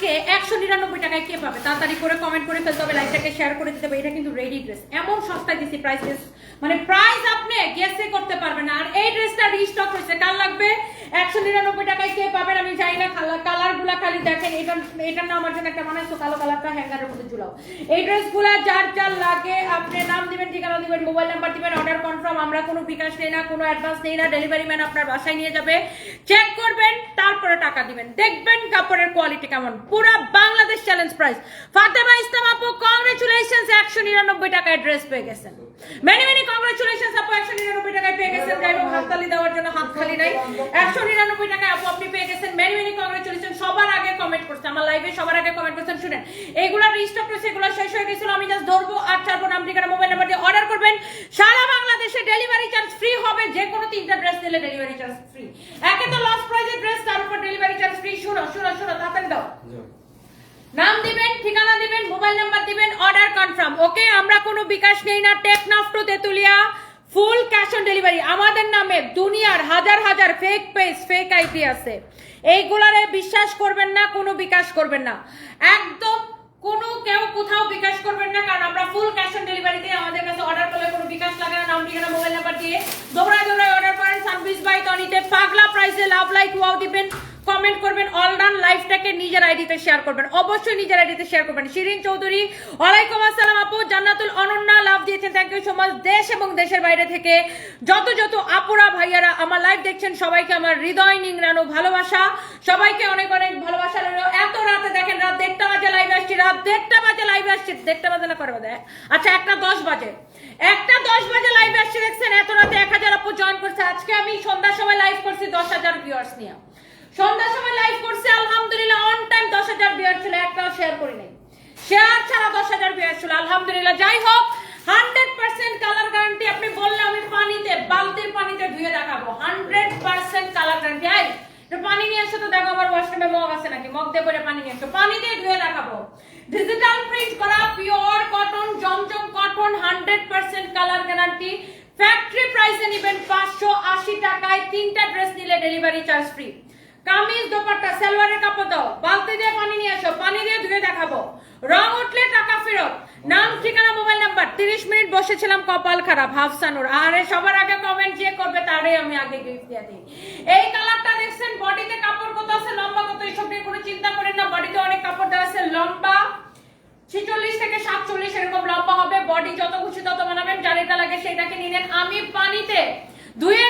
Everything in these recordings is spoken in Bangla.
আজকে একশো নিরানব্বই টাকায় কে পাবে? তাড়াতাড়ি করে কমেন্ট করে ফেলতে হবে লাইকটাকে শেয়ার করে দিতে হবে। এটা কিন্তু রেডি ড্রেস এমন সস্তায় দিছি প্রাইস ড্রেস মানে প্রাইস আপনি গেসে করতে পারবেন আর এই ড্রেসটা রিস্টক হয়েছে। কাল লাগবে? একশো নিরানব্বই টাকায় কে পাবেন আমি জানি না। কালারগুলা খালি দেখেন। এটা এটার নাম আমার জন্য একটা বানাইছো কালো কালারটা হ্যাঙ্গারের মধ্যে ঝুলাও। এই ড্রেসগুলা যার যার লাগে, আপনি নাম দিবেন, ঠিকানা দিবেন মোবাইল নাম্বার দিবেন অর্ডার কনফার্ম আমরা কোনো বিকাশ নেই না, কোনো অ্যাডভান্স নেই না। ডেলিভারি ম্যান আপনার বাসায় নিয়ে যাবে। চেক করবেন, তারপরে টাকা দিবেন। দেখবেন কাপড়ের কোয়ালিটি কেমন। পুরো বাংলাদেশ চ্যালেঞ্জ প্রাইস ফাতেমা ইসলাম আপু কংগ্রেচুলেশনস একশো নিরানব্বই টাকায় ড্রেস পেয়ে গেছেন। মেনি মেনি কংগ্রেচুলেশনস আপু, একশো নিরানব্বই টাকায় পেয়ে গেছেন। যাই হোক হাততালি দেওয়ার জন্য হাত খালি নাই। একশো নিরানব্বই টাকায় আপু, আপনি পেয়ে গেছেন। মেনি মেনি কংগ্রেচুলেশন সবার আগে কমেন্ট করছে। আমার লাইভে সবার আগে কমেন্ট করছেন, শুনেন। এইগুলো রিস্টক রয়েছে এগুলো শেষ হয়ে গেছিল, আমি জাস্ট ধরবো আর ছাড়বো নাম ঠিকানা মোবাইল নাম্বার দিয়ে অর্ডার করবেন। সারা বাংলাদেশে ডেলিভারি চার্জ ফ্রি হবে। যে কোনো তিনটা ড্রেস নিলে ডেলিভারি চার্জ ফ্রি একে তো লস প্রাইজের ড্রেস তার উপর ডেলিভারি চার্জ ফ্রি শুনো শুনো শুনো তাড়াতাড়ি দাও নাম দিবেন ঠিকানা দিবেন মোবাইল নাম্বার দিবেন অর্ডার কনফার্ম ওকে আমরা কোনো বিকাশ নেই না Teknaf to Tetulia full cash on delivery আমাদের নামে দুনিয়ার হাজার হাজার ফেক পেজ ফেক আইপি আছে। এইগুলারে বিশ্বাস করবেন না কোনো বিকাশ করবেন না। একদম কোনো কেউ কোথাও বিকাশ করবেন না, কারণ আমরা ফুল ক্যাশ অন ডেলিভারি দিয়ে আমাদের কাছে অর্ডার করলে কোনো বিকাশ লাগে না। নাম, ঠিকানা মোবাইল নাম্বার দিয়ে দৌড়ায় দৌড়ায় অর্ডার করেন। সার্ভিস বাই টনিতে পাগলা প্রাইসে লাভ লাইক ওয়াও দিবেন। কমেন্ট করবেন অল ডান লাইফটাকে নিজের আইডিতে শেয়ার করবেন। অবশ্যই নিজের আইডিতে শেয়ার করবেন। শিরিন চৌধুরী, ওয়ালাইকুম আসসালাম আপু, জান্নাতুল অনন্যা লাভ দিয়েছেন থ্যাংক ইউ সো মাচ দেশ এবং দেশের বাইরে থেকে যত যত আপুরা, ভাইয়ারা আমার লাইভ দেখছেন, সবাইকে আমার হৃদয় নিংড়ানো ভালোবাসা। সবাইকে অনেক অনেক ভালোবাসা রইল। এত রাতে দেখেন, রাত দেড়টা বাজে লাইভ আসছি, রাত দেড়টা বাজে লাইভ আসছি। দেড়টা বাজে না করে বাজে? আচ্ছা একটা দশ বাজে। একটা দশ বাজে লাইভ আসছি, দেখছেন? এত রাতে এক হাজার আপু জয়েন করছে। আজকে আমি সন্ধ্যার সময় লাইভ করছি দশ হাজার ভিউয়ার্স নিয়ে। সন্ধ্যার সময় লাইভ করছে, আলহামদুলিল্লাহ অন টাইম দশ হাজার বিয়ার ছিল, একটাও শেয়ার করি নাই। শেয়ার ছাড়া দশ হাজার বিয়ার ছিল, আলহামদুলিল্লাহ। যাই হোক হান্ড্রেড পার্সেন্ট কালার গ্যারান্টি আপনি বললে আমি পানিতে, বালতির পানিতে ধুয়ে দেখাবো। হান্ড্রেড পার্সেন্ট কালার গ্যারান্টি আই পানি নিয়ে এসো তো, দেখো আমার ওয়াশরুমে মগ আছে নাকি? মগ দিয়ে পরে পানি নিয়ে এসো। পানি দিয়ে ধুয়ে দেখাবো। ডিজিটাল প্রিন্ট করা pure cotton Zamzam cotton hundred percent colour guarantee factory প্রাইসে নেবেন পাঁচশো আশি টাকায় তিনটা ড্রেস নিলে delivery charge free kameez dupatta, সালোয়ারের কাপড় দাও। বালতি দিয়ে পানি নিয়ে আসো পানি দিয়ে ধুয়ে দেখাবো। রং উঠলে টাকা ফেরত। নাম, ঠিকানা, মোবাইল নাম্বার। তিরিশ মিনিট বসেছিলাম, কপাল খারাপ, হাফসানুর। আরে, সবার আগে কমেন্ট যে করবে তারই আমি আগে গিফট দিয়ে দিই। এই কালারটা দেখছেন? বডিতে কাপড় কত আছে, লম্বা কত এইসব নিয়ে কোনো চিন্তা করেন না। বডিতে অনেক কাপড় দেওয়া আছে, লম্বা। ছিচল্লিশ থেকে সাতচল্লিশ এরকম লম্বা হবে। বডি যত খুশি তত বানাবেন এটা লাগে সেটাকে নিয়ে নেন। আমি পানিতে ধুয়ে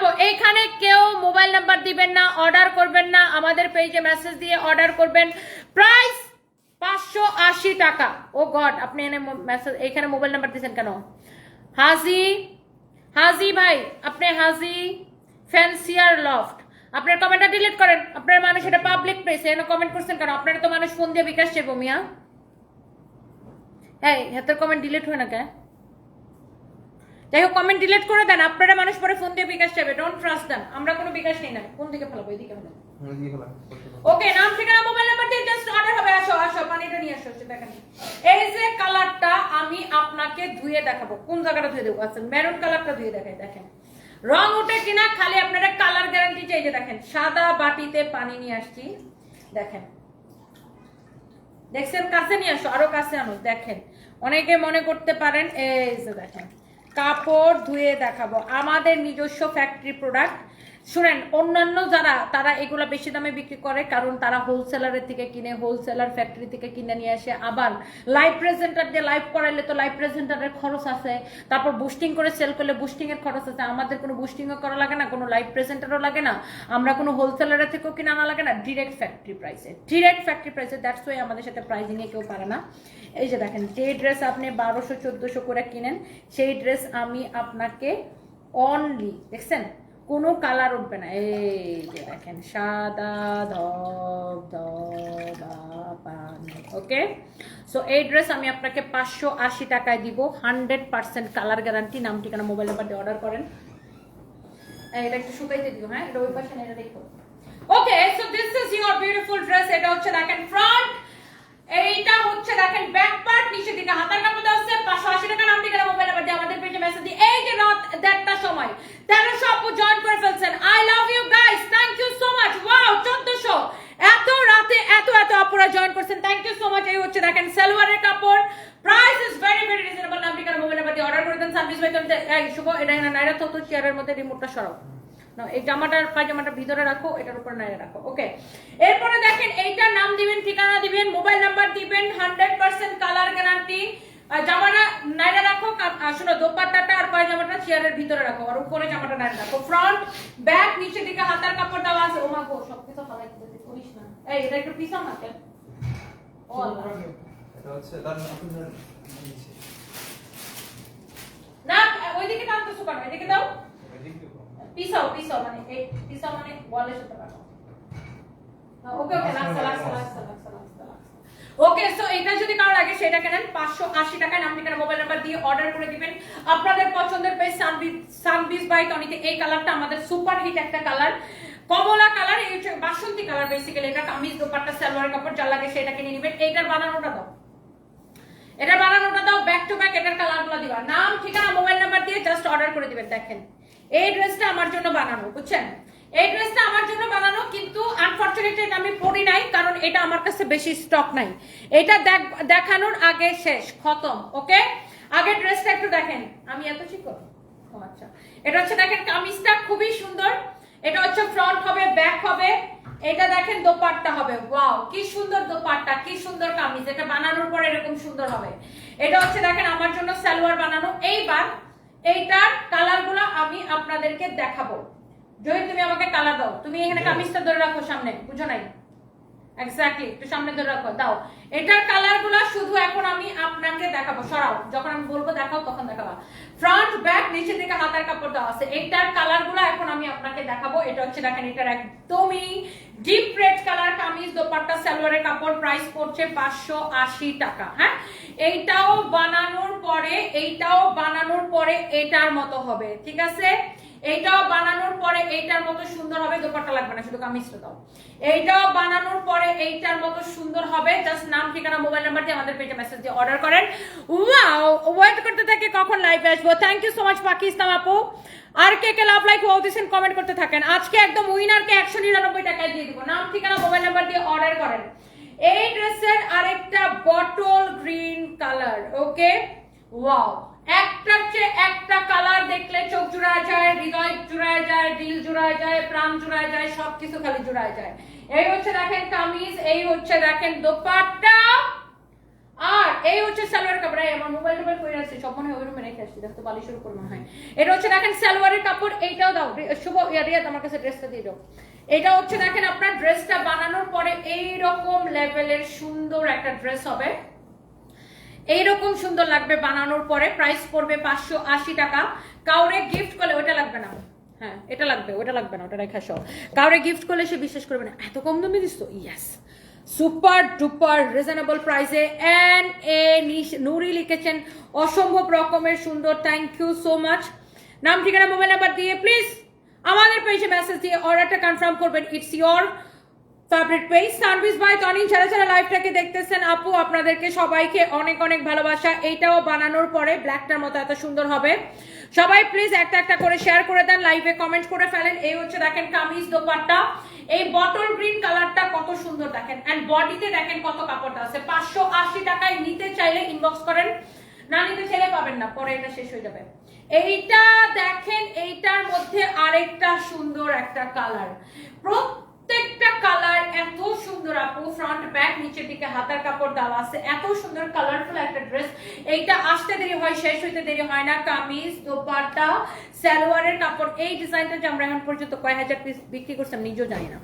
দেখাবো এইখানে কেউ মোবাইল নাম্বার দিবেন না অর্ডার করবেন না, আমাদের পেজে মেসেজ দিয়ে অর্ডার করবেন। প্রাইস পাঁচশো আশি টাকা। ও গড আপনি এনে মেসেজ এখানে মোবাইল নাম্বার দিয়েছেন কেন? হাজি হাজি ভাই, আপনি হাজি ফ্যান্সিয়ার লফট। আপনার কমেন্টটা ডিলিট করেন। আপনার মানুষ এটা পাবলিক প্লেসে এনে কমেন্ট করছেন কেন? আপনারা তো মানুষ ফোন দিয়ে বিকাশ চেপো মিয়া। এই, হাতের কমেন্ট ডিলিট হয় না কে যাই হোক কমেন্ট ডিলিট করে দেন। আপনারা মানুষ পরে ফোন দিয়ে বিকাশ চাইবে। ডোন্ট ট্রাস্ট দেন আমরা কোনো বিকাশ নেই না। কোন দিকে ফেলাবো? এদিকে ফেলাবো। ওকে নাম ঠিকানা মোবাইল নাম্বার দিয়ে জাস্ট অর্ডার হবে। আসো আসো পানিটা নিয়ে আসো দেখেন। এই যে কালারটা আমি আপনাকে ধুয়ে দেখাবো। কোন জায়গাটা ধুয়ে দেবো? আচ্ছা মেরুন কালারটা ধুয়ে দেখাই দেখেন। রং উঠে কিনা খালি আপনারা কালার গ্যারান্টি চাই যে দেখেন সাদা বাটিতে পানি নিয়ে আসছি। দেখেন। দেখছেন? কাছে নিয়ে আসো আরও কাছে আনো দেখেন। অনেকে মনে করতে পারেন এই যে দেখেন। কাপড় ধুয়ে দেখাবো। আমাদের নিজস্ব ফ্যাক্টরি প্রোডাক্ট শুনেন, অন্যান্য যারা, তারা এগুলো বেশি দামে বিক্রি করে কারণ তারা হোলসেলারের থেকে কিনে হোলসেলার ফ্যাক্টরি থেকে কিনে নিয়ে আসে। আবার লাইভ প্রেজেন্টার দিয়ে লাইভ করাইলে তো লাইভ প্রেজেন্টারের খরচ আছে, তারপর বুস্টিং করে সেল করলে বুস্টিং এর খরচ আছে। আমাদের কোনো বুস্টিংও করা লাগে না, কোনো লাইভ প্রেজেন্টারও লাগে না। আমরা কোনো হোলসেলারের থেকেও কিনে আনা লাগে না ডিরেক্ট ফ্যাক্টরি প্রাইসে ডিরেক্ট ফ্যাক্টরি প্রাইসে দ্যাটস ওয়াই আমাদের সাথে প্রাইজিং এ কেউ পারে না। এই যে দেখেন, যে ড্রেস আপনি বারোশো, চোদ্দশো করে কিনেন, সেই ড্রেস আমি আপনাকে অনলি দেখছেন? কোনো কালার উঠবে না। এই যে দেখেন, সাদা ধব ধবা ওকে? সো এই ড্রেস আমি আপনাকে পাঁচশো আশি টাকায় দিব। হান্ড্রেড পার্সেন্ট কালার গ্যারান্টি, নাম, ঠিকানা মোবাইল নাম্বার দিয়ে অর্ডার করেন। এটা একটু শুকাইতে দিও হ্যাঁ? ওই পাশে এটা দেখো। Okay so this is your beautiful dress এটা হচ্ছে দেখেন ফ্রন্ট এইটা হচ্ছে দেখেন ব্যাক পার্ট নিচে দিকে হাতার কাপড় দেওয়া আছে পাঁচশো আশি টাকা নাম ঠিকানা মোবাইল নাম্বার দিয়ে আমাদের পেজে মেসেজ দিই এই যে রাত দেড়টার সময় তেরোশো আপু জয়েন করে ফেলছেন। I love you guys thank you so much wow চোদ্দশো। এত রাতে এত এত আপুরা জয়েন করছেন। থ্যাংক ইউ সো মাচ এই হচ্ছে দেখেন, সালোয়ারের কাপড়। Price is very very reasonable নাম ঠিকানা মোবাইল নাম্বার দিয়ে অর্ডার করে দেন। সার্ভিস বাই তুমি এই, শুভ। এটা নাইরা, তো চেয়ারের মধ্যে রিমোটটা সরাও। না এই জামাটার পায়জামাটা ভিতরে রাখো এটার উপর নাইরা রাখো ওকে এরপরে দেখেন এইটার নাম দিবেন ঠিকানা দিবেন মোবাইল নাম্বার দিবেন হান্ড্রেড পার্সেন্ট কালার গ্যারান্টি জামাটা নাইরা রাখো শোনো দোপাট্টাটা আর পায়জামাটা চেয়ারের ভিতরে রাখো আর উপরে জামাটা নাইরা রাখো। ফ্রন্ট ব্যাক নিচে দিকে হাতার কাপড় দেওয়া আছে। গো সব কিছু ফালাই দিতে করিস না। এই এটা একটু পিছাও না কেন ও আল্লাহ। এটা হচ্ছে দাঁড়ান আপনি ধরেন। নিচে। না ওইদিকে টানতেছো কেন? এদিকে দাও। পিছাও পিছাও মানে এই পিছাও মানে ওয়ালের সাথে রাখো ওকে ওকে লাগছে লাগছে লাগছে লাগছে ওকে সো এটা যদি কারও লাগে, সেটা কেনেন? পাঁচশো আশি টাকায় নাম, ঠিকানা মোবাইল নাম্বার দিয়ে অর্ডার করে দিবেন। আপনাদের পছন্দের সানবিস সানবিস বাই টনিতে এই কালারটা আমাদের সুপার হিট একটা কালার কমলা কালার এই হচ্ছে বাসন্তী কালার বেসিক্যালি এটা কামিজ, দোপাট্টা, সালোয়ার কাপড়, যা লাগে সেটা কিনে নেবেন। এইটার বানানোটা দাও। এটা বানানোটা দাও ব্যাক টু ব্যাক এটার কালারগুলো দিবা। নাম, ঠিকানা মোবাইল নাম্বার দিয়ে জাস্ট অর্ডার করে দিবেন, দেখেন। এই ড্রেসটা আমার জন্য বানানো, বুঝছেন? এই ড্রেসটা আমার জন্য বানানো, কিন্তু আনফরচুনেটলি আমি পরি নাই, কারণ এটা আমার কাছে বেশি স্টক নাই। এটা দেখ- দেখানোর আগে শেষ, খতম, ওকে? আগে ড্রেসটা একটু দেখেন। আমি এত শিখো ও আচ্ছা। এটা হচ্ছে দেখেন কামিজটা, খুবই সুন্দর। এটা হচ্ছে ফ্রন্ট হবে ব্যাক হবে। এটা দেখেন দোপাট্টা হবে। ওয়াও কি সুন্দর দোপাট্টা, কি সুন্দর কামিজ। এটা বানানোর পর এরকম সুন্দর হবে। এটা হচ্ছে দেখেন আমার জন্য সালোয়ার বানানো। এইবার এইটার কালারগুলো আমি আপনাদেরকে দেখাবো। যদি তুমি আমাকে কালার দাও। তুমি এখানে কামিজটা ধরে রাখো সামনে বুঝো নাই? এক্স্যাক্টলি একটু সামনে ধরে রাখো। দাও। এটার কালার শুধু এখন আমি আপনাকে দেখাবো। সরাও। যখন আমি বলব দেখাও, তখন দেখাবা। ফ্রন্ট ব্যাক নিচে থেকে হাতার কাপড় দেওয়া আছে। এটার কালার এখন আমি আপনাকে দেখাবো। এটা হচ্ছে দেখেন, এটার একদমই deep red colour kameez, dupatta, সালোয়ারের কাপড়। প্রাইস পড়ছে পাঁচশো আশি টাকা। হ্যাঁ? এইটাও বানানোর পরে, এইটাও বানানোর পরে এটার মতো হবে। ঠিক আছে? এইটাও বানানোর পরে এইটার মতো সুন্দর হবে, দোপাট্টা লাগবে না, শুধু কামিজটা দাও। এইটাও বানানোর পরে এইটার মতো সুন্দর হবে জাস্ট নাম, ঠিকানা মোবাইল নাম্বার দিয়ে আমাদের পেজে মেসেজ দিয়ে অর্ডার করেন। ওয়াও ওয়েট করতে থাকি, কখন লাইভে আসব? Thank you so much Pakistan আপু। আর কে কে লাভ লাইক ওয়াও দিছেন কমেন্ট করতে থাকেন? আজকে একদম উইনারকে একশো নিরানব্বই টাকায় দিয়ে দিব। নাম, ঠিকানা মোবাইল নাম্বার দিয়ে অর্ডার করেন। এই ড্রেসের আরেকটা bottle green colour okay wow একটার চেয়ে একটা কালার দেখলে চোখ জুড়ায় যায়, হৃদয় জুড়ায় যায়, দিল জুড়ায় যায়, প্রাণ জুড়ায় যায়, সবকিছু খালি জুড়ায় যায়। এই হচ্ছে দেখেন কামিজ, এই হচ্ছে দেখেন দোপাট্টা, আর এই হচ্ছে সালোয়ার কাপড়। আমার মোবাইল টোবাইল করে আছে, সব মনে হয় ওই রুমে রেখে আসছি দেখতে বালিশের উপর মনে হয়। এটা হচ্ছে দেখেন সালোয়ারের কাপড়, এইটাও দাও শুভ রিয়াদ, আমার কাছে ড্রেসটা দিয়ে দাও। এটা হচ্ছে দেখেন আপনার ড্রেসটা বানানোর পরে এই রকম লেভেলের সুন্দর একটা ড্রেস হবে। এইরকম সুন্দর লাগবে বানানোর পরে প্রাইস পড়বে পাঁচশো আশি টাকা। কাউরে গিফট করলে ওটা লাগবে না। হ্যাঁ এটা লাগবে ওটা লাগবে না, ওটা রেখা সহ কাউরে গিফট করলে সে বিশ্বাস করবে না, এত কম দামে দিস তো? ইয়াস সুপার ডুপার রিজনেবল প্রাইসে এন এ নুরি লিখেছেন, অসম্ভব রকমের সুন্দর থ্যাংক ইউ সো মাচ নাম, ঠিকানা মোবাইল নাম্বার দিয়ে প্লিজ আমাদের পেজে মেসেজ দিয়ে অর্ডারটা কনফার্ম করবেন it's your favourite page service by Tony যারা যারা লাইভটাকে দেখতেছেন, আপু, আপনাদেরকে সবাইকে অনেক অনেক ভালোবাসা। এইটাও বানানোর পরে ব্ল্যাকটার মতো এত সুন্দর হবে। সবাই প্লিজ একটা একটা করে শেয়ার করে দেন লাইভে কমেন্ট করে ফেলেন। এই হচ্ছে দেখেন কামিজ দোপাট্টা। এই বটল গ্রিন কালারটা কত সুন্দর দেখেন। এন্ড বডিতে দেখেন কত কাপড়টা আছে। পাঁচশো আশি টাকায় নিতে চাইলে ইনবক্স করেন। না নিতে চাইলে পাবেন না, পরে এটা শেষ হয়ে যাবে। এইটা দেখেন, এইটার মধ্যে আরেকটা সুন্দর একটা কালার প্রত্যেকটা কালার এত সুন্দর আপু ফ্রন্ট ব্যাক নিচের দিকে হাতার কাপড় দেওয়া আছে। এত সুন্দর কালারফুল একটা ড্রেস এইটা আসতে দেরি হয়, শেষ হইতে দেরি হয় না। কামিজ, দোপাট্টা, সালোয়ারের কাপড়, এই ডিজাইনটা যে আমরা এখন পর্যন্ত কয় হাজার পিস বিক্রি করছি আমি নিজেও জানি না।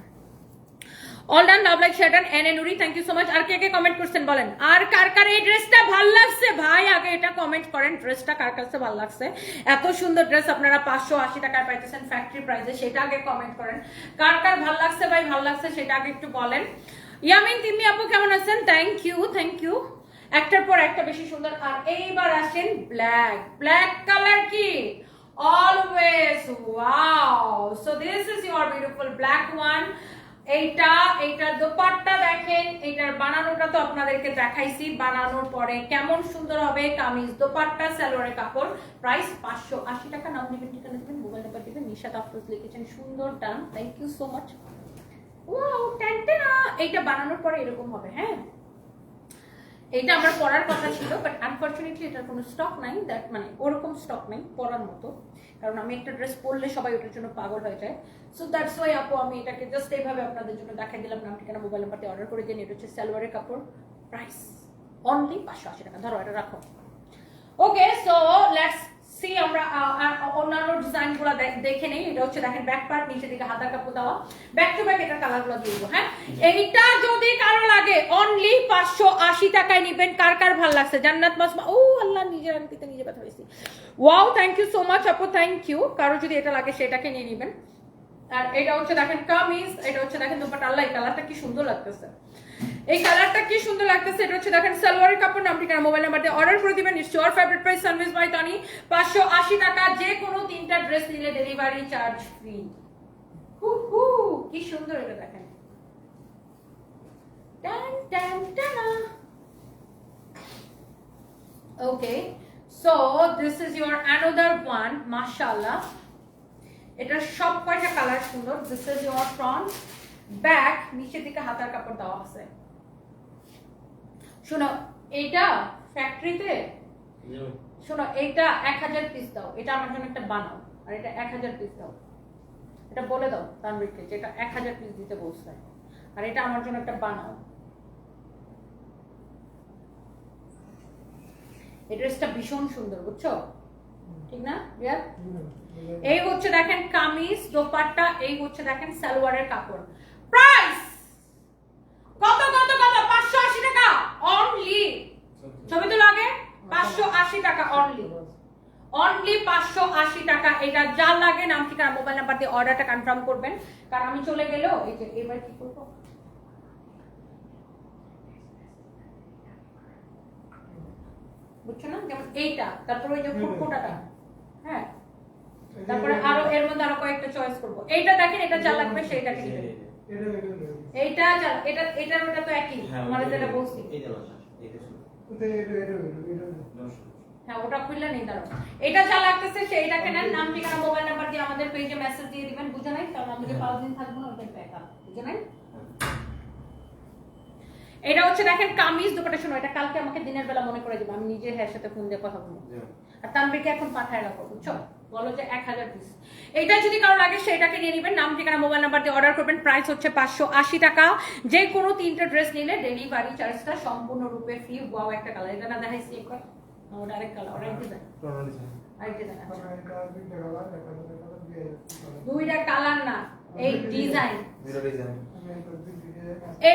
All done love like share done N Nuri thank you so much আর কে কে কমেন্ট করছেন বলেন? আর কার কার এই ড্রেসটা ভালো লাগছে? ভাই, আগে এটা কমেন্ট করেন ড্রেসটা কার কাছে ভালো লাগছে? এত সুন্দর ড্রেস আপনারা পাঁচশো আশি টাকায় পাইতেছেন ফ্যাক্টরি প্রাইসে সেটা আগে কমেন্ট করেন। কার কার ভালো লাগছে ভাই, ভালো লাগছে সেটা আগে একটু বলেন। ইয়ামিন তিমি আপু কেমন আছেন? থ্যাংক ইউ থ্যাংক ইউ একটার পর একটা বেশি সুন্দর। আর এইবার আসেন ব্ল্যাক ব্ল্যাক কালার কি? Always wow so this is your beautiful black one এইটা, এইটার দোপাট্টা দেখেন, এইটার বানানোটা তো আপনাদেরকে দেখাইছি। বানানোর পরে কেমন সুন্দর হবে কামিজ দোপাট্টা, সালোয়ারের কাপড়। প্রাইস পাঁচশো আশি টাকা। নাম দিবেন, ঠিকানা দিবেন মোবাইল নাম্বার দিবেন। নিশাত আফরোজ লিখেছেন, সুন্দর done thank you so much wow টেন্টেনা এইটা বানানোর পরে এরকম হবে হ্যাঁ? এটা আমার পড়ার কথা ছিল বাট আনফর্চুনেটলি এটার কোনো স্টক নাই। দ্যাট মানে ওরকম স্টক নাই, পরার মতো। কারণ আমি একটা ড্রেস পরলে সবাই ওটার জন্য পাগল হয়ে যায়। সো দ্যাটস ওয়াই আপু, আমি এটাকে জাস্ট এইভাবে আপনাদের জন্য দেখাই দিলাম, নাম ঠিকানা মোবাইল নাম্বারটি অর্ডার করে দিন এটা হচ্ছে সালোয়ারের কাপড় প্রাইস অনলি পাঁচশো আশি টাকা। ধরো, এটা রাখো। ওকে সো লেটস সি আমরা অন্যান্য ডিজাইনগুলো দেখে নেই। এটা হচ্ছে দেখেন ব্যাক পার্ট নিচে দিকে হাতার কাপড় দেওয়া। ব্যাক টু ব্যাক এটার কালারগুলো দিয়ে হ্যাঁ? এইটা যদি কারও লাগে অনলি পাঁচশো আশি টাকায় নিবেন। কার কার ভালো লাগছে? জান্নাত মাসমা ও আল্লাহ, নিজের আংটিতে নিজে ব্যথা হয়েছি wow thank you so much আপু থ্যাংক ইউ কারও যদি এটা লাগে, সেটাকে নিয়ে নিবেন। আর এটা হচ্ছে দেখেন, কামিজ, এটা হচ্ছে দেখেন দুপাটা আল্লাহ কালারটা কি সুন্দর লাগতেছে। এই কালারটা কি সুন্দর লাগতেছে এটা হচ্ছে দেখেন সালোয়ারের কাপড় নাম ঠিকানা মোবাইল নাম্বার দিয়ে অর্ডার করে দিবেন your favourite price service by Tony পাঁচশো আশি টাকা যে কোনো তিনটা ড্রেস নিলে ডেলিভারি চার্জ ফ্রি হু হু কি সুন্দর এটা দেখেন। টান one, mashallah. এটার সব কয়টা কালার সুন্দর। নিচের দিকে হাতার কাপড় দেওয়া আছে। শোনো এইটা ফ্যাক্টরিতে শোনো এইটা এক হাজার পিস দাও এটা আমার জন্য একটা বানাও আর এটা এক হাজার পিস দাও। এটা বলে দাও তানবিরকে যে এটা এক হাজার পিস দিতে বলছে। আর এটা আমার জন্য একটা বানাও। এই ড্রেসটা ভীষণ সুন্দর বুঝছ? ঠিক না রিয়া? এই হচ্ছে দেখেন কামিজ দোপাট্টা এই হচ্ছে দেখেন সালোয়ারের কাপড়। প্রাইস কত কত কত পাঁচশো আশি টাকা অনলি ছবি তো লাগে পাঁচশো আশি টাকা অনলি অনলি পাঁচশো আশি টাকা। এটা যা লাগে নাম ঠিকানা মোবাইল নাম্বার দিয়ে অর্ডারটা কনফার্ম করবেন। কারণ আমি চলে গেলেও এই যে এবার কি করব? বুঝছ না? যেমন এইটা তারপর ওই যে ফুটফুটাটা। হ্যাঁ? তারপরে আরও এর মধ্যে আরও কয়েকটা চয়েস করব। এইটা দেখেন এটা যা লাগবে সেইটাকে নেবেন এইটা। যা এটা এটার ওটা তো একই। মানে যেটা বলছি। হ্যাঁ ওটা খুললে নেই এটা যা লাগতেছে সেইটাকে নেন নাম ঠিকানা মোবাইল নাম্বার দিয়ে আমাদের পেজে মেসেজ দিয়ে দিবেন বুঝে নাই কারণ আমি যে পাঁচ দিন থাকব না বুঝে নাই এটা হচ্ছে দেখেন কামিজ দুপাটা শোনো এটা কালকে আমাকে দিনের বেলা মনে করে দিবে আমি নিজে হ্যাঁ সাথে ফোন দিয়ে কথা বলব। আর তানবীরকে এখন পাঠায় রাখো বুঝছ? বলো যে এক হাজার পিস এইটা যদি কারও লাগে সেটাকে নিয়ে নেবেন। নাম ঠিকানা মোবাইল নাম্বার দিয়ে অর্ডার করবেন। প্রাইস হচ্ছে পাঁচশো আশি টাকা। যে কোনো তিনটা ড্রেস নিলে ডেলিভারি চার্জটা সম্পূর্ণরূপে ফ্রি ওয়াও একটা কালার এটা না দেখাইছি একবার না, কালার আরেক দুইটা কালার না। এই ডিজাইন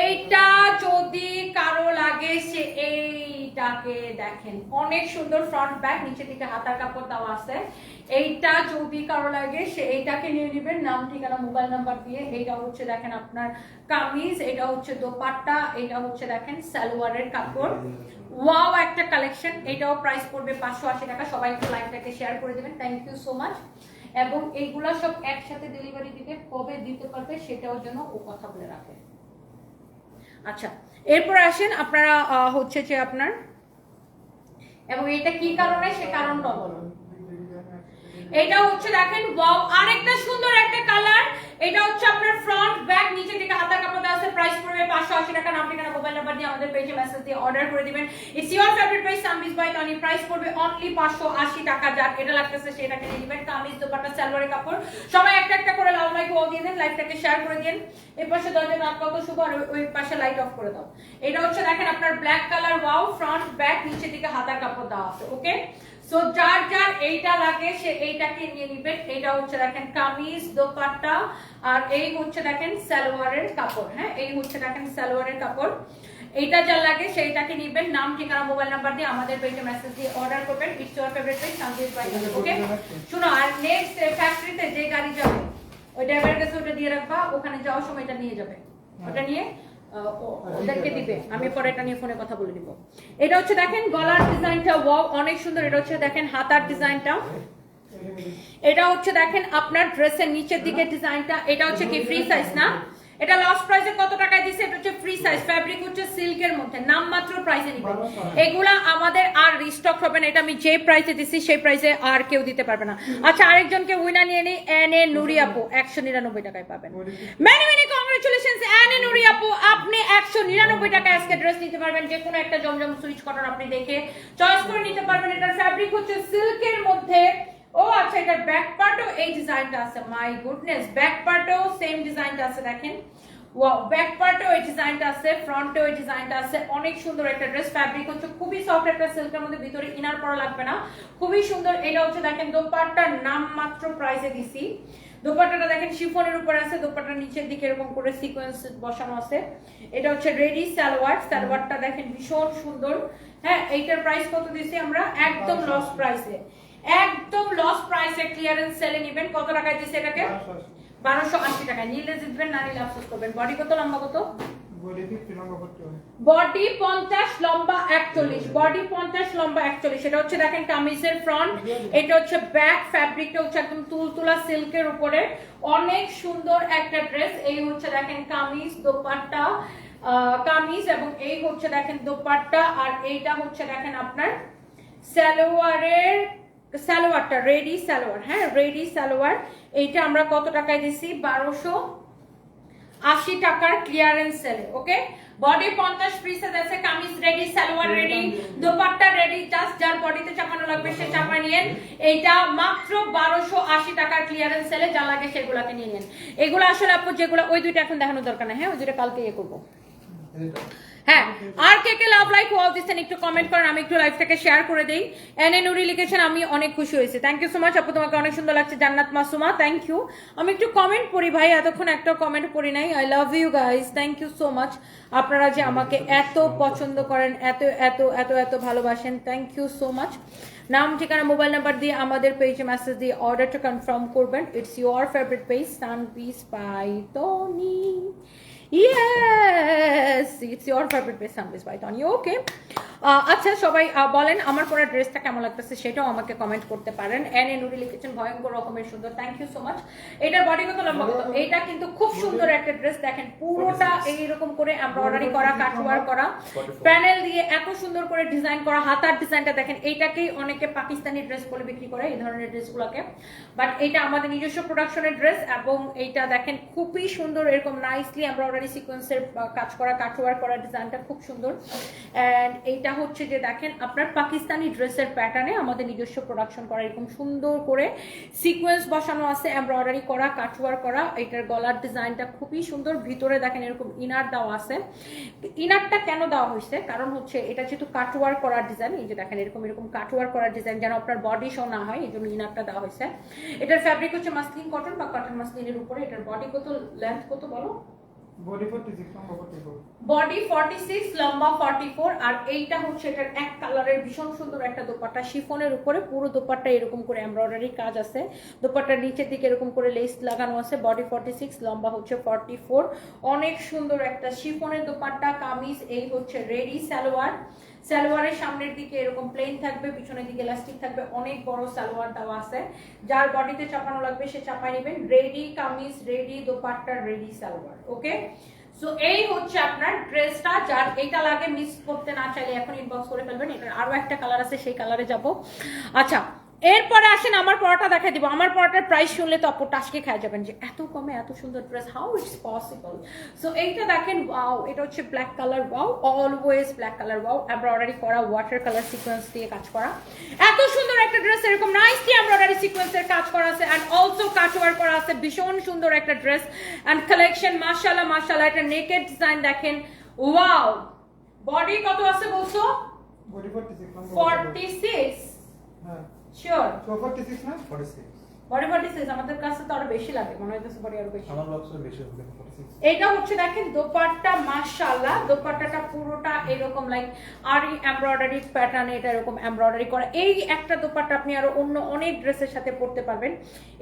এইটা যদি কারও লাগে, সে এইটাকে দেখেন। অনেক সুন্দর ফ্রন্ট ব্যাক নিচে দিকে হাতার কাপড় দেওয়া আছে। এইটা যদি কারও লাগে, সে এইটাকে নিয়ে নেবেন। নাম, ঠিকানা মোবাইল নাম্বার দিয়ে। এইটা হচ্ছে দেখেন আপনার কামিজ, এটা হচ্ছে দোপাট্টা, এটা হচ্ছে দেখেন সালোয়ারের কাপড়। ওয়াও একটা কালেকশন এটাও প্রাইস পড়বে পাঁচশো আশি টাকা। সবাই একটু লাইভটাকে শেয়ার করে দেবেন। থ্যাংক ইউ সো মাচ এবং এইগুলা সব একসাথে ডেলিভারি দিতে কবে দিতে পারবে, সেটাও যেন ও কথা বলে রাখে। আচ্ছা এরপর আসেন আপনারা হচ্ছে যে আপনার, এবং এটা কি কারণে? সে কারণটা বলুন। এটা হচ্ছে, দেখেন আরেকটা সুন্দর একটা কালার এটা হচ্ছে আপনার ফ্রন্ট ব্যাক নিচে থেকে হাতার কাপড় দেওয়া আছে প্রাইস পড়বে পাঁচশো আশি টাকা, নাম ঠিকানা মোবাইল নাম্বার দিয়ে আমাদের পেজে মেসেজ দিয়ে অর্ডার করে দিবেন। ইটস ইউর ফেভারিট প্রাইস সামবিস বাই টনি প্রাইস পড়বে অনলি পাঁচশো আশি টাকা, যার এটা লাগতেছে সেটাকে নিয়ে নেবেন। কামিজ দোপাট্টা, সালোয়ারের কাপড়। সবাই একটা একটা করে লাল লাইক ওয়াও দিয়ে দেন লাইভটাকে শেয়ার করে দিন। এই পাশে দরজা নাক কত শুভ, আর ওই- পাশে লাইট অফ করে দাও। এটা হচ্ছে দেখেন আপনার black colour wow front back নিচে দিকে হাতার কাপড় দেওয়া আছে ওকে সো যার যার এইটা লাগে সে এইটাকে নিয়ে নিবেন হচ্ছে দেখেন কামিজ দোপাট্টা আর এই হচ্ছে দেখেন সালোয়ারের কাপড় হ্যাঁ? এই হচ্ছে দেখেন সালোয়ারের কাপড়। এইটা যা লাগে সেইটাকে নিবেন। নাম ঠিকানা মোবাইল নাম্বার দিয়ে আমাদের পেজে মেসেজ দিয়ে অর্ডার করবেন। ইটস ইউর ফেভারিট ওকে শুনো আর নেক্সট ফ্যাক্টরিতে যে গাড়ি যাবে ওই ড্রাইভারের কাছে ওটা দিয়ে রাখবা ওখানে যাওয়ার সময় এটা নিয়ে যাবে। ওটা নিয়ে ওদেরকে দিবে। আমি পরে এটা নিয়ে ফোনে কথা বলে দিব এটা হচ্ছে দেখেন গলার ডিজাইনটা ওয়াও অনেক সুন্দর। এটা হচ্ছে দেখেন হাতার ডিজাইনটা। এটা হচ্ছে দেখেন আপনার ড্রেসের নিচের দিকে ডিজাইনটা। এটা হচ্ছে কি ফ্রি সাইজ না? এটা লাস্ট প্রাইসে কত টাকায় দিছে? এটা হচ্ছে ফ্রি সাইজ ফ্যাব্রিক হচ্ছে সিল্কের মধ্যে। নামমাত্র প্রাইসে নিবে। এগুলা আমাদের আর রিস্টক হবে না। এটা আমি যে প্রাইসে দিছি সেই প্রাইসে আর কেউ দিতে পারবে না। আচ্ছা আরেকজনকে উইনা নিয়ে নিই এন এ নুরি আপু একশো নিরানব্বই টাকায় পাবেন। মেনি মেনি কংগ্রেচুলেশনস নুরি আপু, আপনি একশো নিরানব্বই টাকা আজকে ড্রেস নিতে পারবেন, যে কোনো একটা জমজম সুইচ কটন আপনি দেখে চয়েস করে নিতে পারবেন। ফ্যাব্রিক হচ্ছে সিল্কের মধ্যে। ও আচ্ছা ব্যাক পার্টও এই ডিজাইনটা আছে। মাই গুডনেস ব্যাক পার্টও সেম ডিজাইনটা আছে, দেখেন। ওয়াও ব্যাক পার্টেও এই ডিজাইনটা আছে ফ্রন্টেও এই ডিজাইনটা আছে। অনেক সুন্দর একটা ড্রেস ফ্যাব্রিক হচ্ছে খুবই সফট একটা সিল্কের মধ্যে, ভিতরে ইনার পরা লাগবে না। খুবই সুন্দর, এটা হচ্ছে দেখেন, দোপাট্টার নাম মাত্র প্রাইসে দিছি। দোপাট্টাটা দেখেন শিফনের উপর আছে দোপাট্টার নিচের দিকে এরকম করে সিকোয়েন্স বসানো আছে। এটা হচ্ছে রেডি সালোয়ার সালোয়ারটা দেখেন ভীষণ সুন্দর। হ্যাঁ এইটার প্রাইস কত দিছি আমরা? একদম লস প্রাইসে একদম লস প্রাইসে ক্লিয়ারেন্স সেলে নেবেন। কত টাকায় দিছে এটাকে? বারোশো আশি টাকায়। নিলে জিতবেন না নিলে আফসোস করবেন। বডি কত লম্বা কত? বডি পঞ্চাশ, লম্বা একচল্লিশ। বডি পঞ্চাশ, লম্বা একচল্লিশ। এটা হচ্ছে দেখেন কামিজের ফ্রন্ট এটা হচ্ছে ব্যাক ফ্যাব্রিকটা হচ্ছে একদম তুলতুলা সিল্কের উপরে। অনেক সুন্দর একটা ড্রেস এই হচ্ছে দেখেন কামিজ, দোপাট্টা কামিজ এবং এই হচ্ছে দেখেন দোপাট্টা। আর এইটা হচ্ছে দেখেন আপনার সালোয়ারের, সালোয়ারটা রেডি সালোয়ার। হ্যাঁ রেডি সালোয়ার। এইটা আমরা কত টাকায় দিছি? বারোশো। আশি টাকার ক্লিয়ারেন্স সেলে ওকে বডি পঞ্চাশ পিসেস আছে kameez ready salwar ready dupatta ready just যার বডিতে চাপানো লাগবে সে চাপা নিয়েন। এইটা মাত্র বারোশো আশি টাকার ক্লিয়ারেন্স সেলে যা লাগে সেগুলাকে নিয়ে নেন। এগুলো আসলে আপু যেগুলো ওই দুইটা এখন দেখানোর দরকার না হ্যাঁ? ওই দুইটা কালকে ইয়ে করব। হ্যাঁ আর কে কে লাভ লাইক ওয়াও দিচ্ছেন একটু কমেন্ট করেন, আমি একটু লাইভটাকে শেয়ার করে দেই। এন এ নুরি লিখেছেন, আমি অনেক খুশি হয়েছি। থ্যাংক ইউ সো মাচ আপু, তোমাকে অনেক সুন্দর লাগছে, জান্নাত মাসুমা থ্যাংক ইউ আমি একটু কমেন্ট পড়ি ভাই, এতক্ষণ একটা কমেন্ট পড়ি নাই। I love you guys thank you so much আপনারা যে আমাকে এত পছন্দ করেন, এত এত এত এত ভালোবাসেন থ্যাংক ইউ সো মাচ নাম, ঠিকানা মোবাইল নাম্বার দিয়ে, আমাদের পেজে মেসেজ দিয়ে অর্ডারটা কনফার্ম করবেন। It's your favourite page San piece by Tony yes it's your favourite base সানবিস বাই টনি ওকে আচ্ছা সবাই বলেন আমার পরা ড্রেসটা কেমন লাগতেছে সেটাও আমাকে কমেন্ট করতে পারেন। এন এ নুরি লিখেছেন ভয়ঙ্কর রকমের সুন্দর থ্যাংক ইউ সো মাচ এটার বডি কত লম্বা? কত এটা কিন্তু খুব সুন্দর একটা ড্রেস দেখেন পুরোটা এইরকম করে এমব্রয়ডারি করা কাটওয়ার করা। প্যানেল দিয়ে এত সুন্দর করে ডিজাইন করা হাতার ডিজাইনটা দেখেন এইটাকেই অনেকে পাকিস্তানি ড্রেস বলে বিক্রি করে এই ধরনের ড্রেসগুলোকে বাট এটা আমাদের নিজস্ব প্রোডাকশনের ড্রেস এবং এইটা দেখেন খুবই সুন্দর এরকম নাইসলি এমব্রয়ডারি সিকোয়েন্সের কাজ করা কাটওয়ার করা ডিজাইনটা খুব সুন্দর। অ্যান্ড এইটা হচ্ছে যে দেখেন, আপনার পাকিস্তানি ড্রেসের প্যাটার্নে আমাদের নিজস্ব প্রোডাকশন করা, এরকম সুন্দর করে সিকোয়েন্স বসানো আছে এমব্রয়ডারি করা কাটওয়ার করা, এটার গলার ডিজাইনটা খুবই সুন্দর। ভিতরে দেখেন এরকম ইনার দেওয়া আছে। ইনারটা কেন দেওয়া হয়েছে? কারণ হচ্ছে এটা যেহেতু কাটওয়ার করার ডিজাইন এই যে দেখেন এরকম এরকম কাটওয়ার করার ডিজাইন যেন আপনার বডি শো না হয় এই জন্য ইনারটা দেওয়া হয়েছে। এটার ফ্যাব্রিক হচ্ছে মাসলিন কটন বা কটন মাসলিনের উপরে, এটার বডি কত লেন্থ কত বলো? বডি ফোর্টি সিক্স লম্বা করতে হবে বডি 46 লম্বা 44 আর এইটা হচ্ছে এক কালারের ভীষণ সুন্দর একটা দোপাট্টা। শিফনের উপরে পুরো দোপাট্টা এরকম করে কাজ আছে। দোপাট্টার নিচের দিকে এরকম করে লাগানো আছে। বডি 46 লম্বা হচ্ছে 44 অনেক সুন্দর একটা দোপাট্টা, কামিজ, এই হচ্ছে রেডি সালোয়ার। সালোয়ারের সামনের দিকে এরকম প্লেন থাকবে, পিছনের দিকে ইলাস্টিক থাকবে, অনেক বড় সালোয়ার দেওয়া আছে। যার বডিতে চাপানো লাগবে, সে চাপাই নেবেন। Ready kameez ready dupatta ready salwar okay so এই হচ্ছে আপনার ড্রেসটা। যার এইটা লাগে মিস করতে না চাইলে এখন ইনবক্স করে ফেলবেন। এটার আরও একটা কালার আছে, সেই কালারে যাব। আচ্ছা এরপরে আসেন আমার পড়াটা দেখা দিব। আমার পড়াটার প্রাইস শুনলে তো আপু টাসকে খায় যাবেন যে এত কমে এত সুন্দর dress how it's possible so এইটা দেখেন ওয়াও এটা হচ্ছে black colour wow always black colour wow embroidery করা ওয়াটার কালার সিকোয়েন্স দিয়ে কাজ করা। এত সুন্দর একটা ড্রেস এরকম নাইসলি এমব্রয়ডারি সিকোয়েন্সের কাজ করা আছে অ্যান্ড অলসো কাটওয়ার করা আছে ভীষণ সুন্দর একটা ড্রেস অ্যান্ড কালেকশন মাশাআল্লাহ মাশাআল্লাহ এটা নেকেড ডিজাইন দেখেন ওয়াও বডি কত আছে বলছো? বডি ফোর্টি সিক্স লম্বা করতে হবে। 46 হ্যাঁ। শিওর তো ফোর্টি সিক্স না? 46 বডি 46 আমাদের কাছে তো আরও বেশি লাগে মনে হইতেছে বডি আরও বেশি। আমার বক্সের বেশি হবে 46 এটা হচ্ছে দেখেন দোপাট্টা মাশাআল্লাহ দোপাট্টাটা পুরোটা এরকম লাইক আর এমব্রয়ডারি প্যাটার্নে এটা এরকম এমব্রয়ডারি করা। এই একটা দোপাট্টা আপনি আরও অন্য অনেক ড্রেসের সাথে পরতে পারবেন।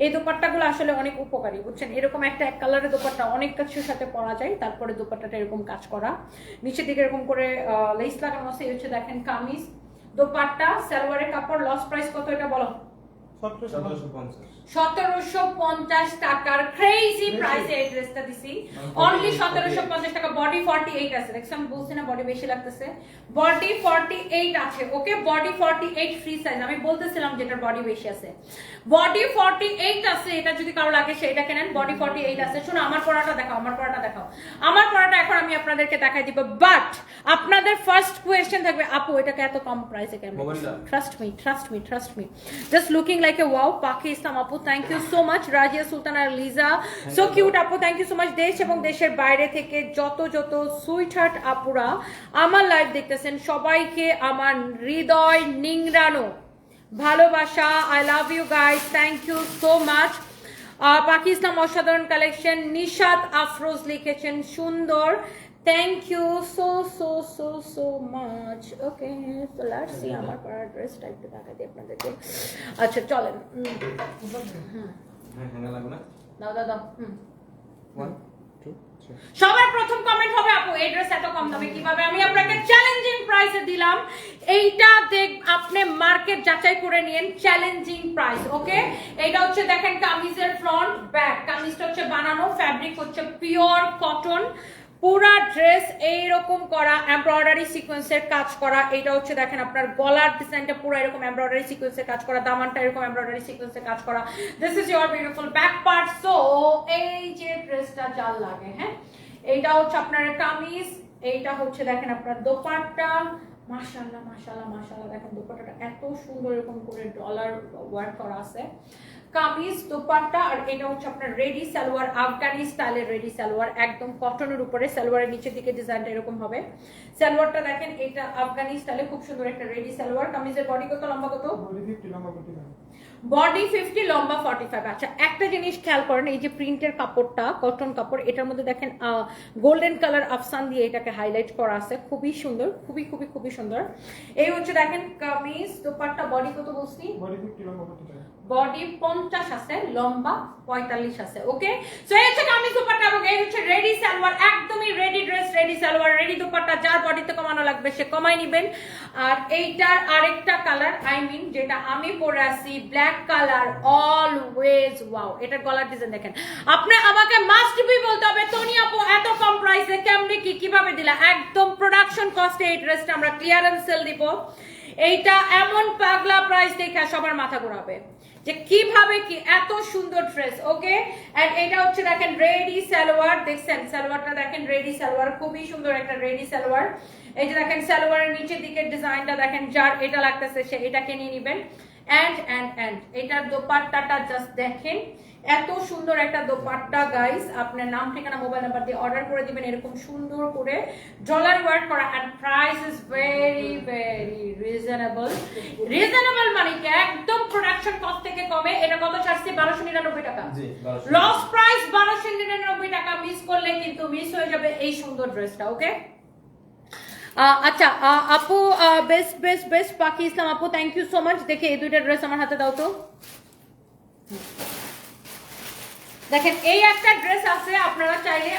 এই দোপাট্টাগুলো আসলে অনেক উপকারী বুঝছেন? এরকম একটা এক কালারের দোপাট্টা অনেক কিছুর সাথে পরা যায় তারপরে দোপাট্টাটা এরকম কাজ করা। নিচের দিকে এরকম করে লেস লাগানো আছে এই হচ্ছে দেখেন কামিজ। দোপাট্টা সালোয়ারের কাপড় লস প্রাইস কত এটা বলো? সতেরোশো সতেরোশো পঞ্চাশ টাকার ক্রেজি প্রাইসে এই ড্রেসটা দিছি। অনলি সতেরোশো পঞ্চাশ টাকা বডি ফর্টি এইট আছে। দেখছ আমি বলছি না বডি বেশি লাগতেছে। বডি ফর্টি এইট আছে okay body forty eight free size আমি বলতেছিলাম যেটার বডি বেশি আছে। বডি ফর্টি এইট আছে এটা যদি কারও লাগে সেটা কেনেন। বডি ফর্টি এইট আছে। শোনো আমার পড়াটা দেখাও আমার পড়াটা দেখাও। আমার পড়াটা এখন আমি আপনাদেরকে দেখাই দিব। বাট আপনাদের ফার্স্ট কোয়েশ্চেন থাকবে আপু এটাকে এত কম প্রাইসে কেন মোবাইলটা? trust me trust me trust me just looking like a wow Islam আপু thank you so much Razia Sultana Liza so cute আপু থ্যাংক ইউ সো মাচ দেশ এবং দেশের বাইরে থেকে যত যত সুইট হার্ট আপুরা আমার লাইভ দেখতেছেন সবাইকে আমার হৃদয় নিংড়ানো ভালোবাসা। I love you guys thank you so much Paki Islam অসাধারণ কালেকশন নিশাত আফরোজ লিখেছেন সুন্দর। Thank you so so so so much okay তো লেটস সি আমার পড়ার ড্রেসটা একটু দেখা দিই আপনাদেরকে। আচ্ছা চলেন। হ্যাঁ হ্যাঁ দাও দাও দাও। সবার প্রথম কমেন্ট হবে আপু এই ড্রেস এত কম দামে কীভাবে? আমি আপনাকে চ্যালেঞ্জিং প্রাইসে দিলাম। এইটা দেখ আপনি মার্কেট যাচাই করে নিয়েন চ্যালেঞ্জিং প্রাইস ওকে এইটা হচ্ছে দেখেন কামিজের ফ্রন্ট ব্যাক কামিজটা হচ্ছে বানানো ফ্যাব্রিক হচ্ছে পিওর কটন পুরা ড্রেস এইরকম করা এমব্রয়ডারি সিকোয়েন্সের কাজ করা এটা হচ্ছে দেখেন আপনার গলার ডিজাইনটা পুরো এরকম এমব্রয়ডারি সিকোয়েন্সের কাজ করা, দামানটা এরকম এমব্রয়ডারি সিকোয়েন্সের কাজ করা। This is your beautiful back part so এই যে ড্রেসটা জাল লাগে হ্যাঁ? এইটা হচ্ছে আপনার কামিজ, এইটা হচ্ছে দেখেন আপনার দোপাট্টা। মাশাআল্লাহ মাশাআল্লাহ মাশাআল্লাহ, দেখেন দোপাট্টাটা এত সুন্দর এরকম করে ডলার ওয়ার্ক করা আছে। কামিজ দোপাট্টা আর এটা হচ্ছে আপনার রেডি সালোয়ার আফগানি স্টাইলের রেডি সালোয়ার একদম কটনের উপরে সালোয়ারের নিচের দিকে ডিজাইনটা এরকম হবে। সালোয়ারটা দেখেন এটা আফগানি স্টাইলে খুব সুন্দর একটা রেডি সালোয়ার। কামিজের বডি কত লম্বা কত? বডি ফিফটি লম্বা ফর্টি ফাইভ আচ্ছা একটা জিনিস খেয়াল করেন এই যে প্রিন্টের কাপড়টা কটন কাপড় এটার মধ্যে দেখেন গোল্ডেন কালার আফসান দিয়ে এটাকে হাইলাইট করা আছে। খুবই সুন্দর খুবই খুবই খুবই সুন্দর। এই হচ্ছে দেখেন কামিজ দোপাট্টা বডি কত বলছি? বডি ফিফটি লম্বা ফিফটি ফাইভ বডি পঞ্চাশ আছে, লম্বা পঁয়তাল্লিশ আছে ওকে সো এই হচ্ছে কামিজ দুপাট্টা এই হচ্ছে রেডি সালোয়ার, একদমই ready dress ready salwar ready dupatta, যার বডিতে কমানো লাগবে, সে কমাই নিবেন। আর এইটার আরেকটা কালার আই মিন যেটা আমি পরে আছি ব্ল্যাক কালার অলওয়েজ ওয়াও এটার গলার ডিজাইন দেখেন। আপনি আমাকে মাস্ট বি বলতে হবে টনি আপু, এত কম প্রাইসে কেমনে কি, কীভাবে দিলা? একদম প্রোডাকশন কস্টে এই ড্রেসটা আমরা ক্লিয়ারেন্স সেল দিব। এইটা এমন পাগলা প্রাইস দেখে সবার মাথা ঘোরাবে। যে কীভাবে কি এত সুন্দর ড্রেস, ওকে? এন্ড এটা হচ্ছে দেখেন রেডি সালোয়ার, দেখছেন? সালোয়ারটা দেখেন রেডি সালোয়ার, খুবই সুন্দর একটা রেডি সালোয়ার। এই যে দেখেন সালোয়ারের নিচের দিকের ডিজাইনটা দেখেন, যার এটা লাগতেছে সে এটাকে নিয়ে নিবেন। এন্ড এন্ড এন্ড এটার দোপাট্টাটা জাস্ট দেখেন। এত সুন্দর একটা দোপাট্টা গাইস আপনার নাম ঠিকানা মোবাইল নাম্বার দিয়ে অর্ডার করে দিবেন। এরকম সুন্দর করে ডলার ওয়ার্ক করা and price is very very reasonable reasonable মানে কি? একদম প্রোডাকশন কস্ট থেকে কমে। এটা কত ছাড়ছে বারোশো নিরানব্বই টাকা। লস প্রাইস বারোশো নিরানব্বই টাকা। মিস করলে কিন্তু মিস হয়ে যাবে এই সুন্দর ড্রেসটা ওকে আচ্ছা আপু বেস্ট বেস্ট বেস্ট পাখি ইসলাম আপু থ্যাংক ইউ সো মাচ দেখে এই দুইটা ড্রেস আমার হাতে দাও তো। দেখেন, এই একটা ড্রেস আছে, আপনারা চাইলে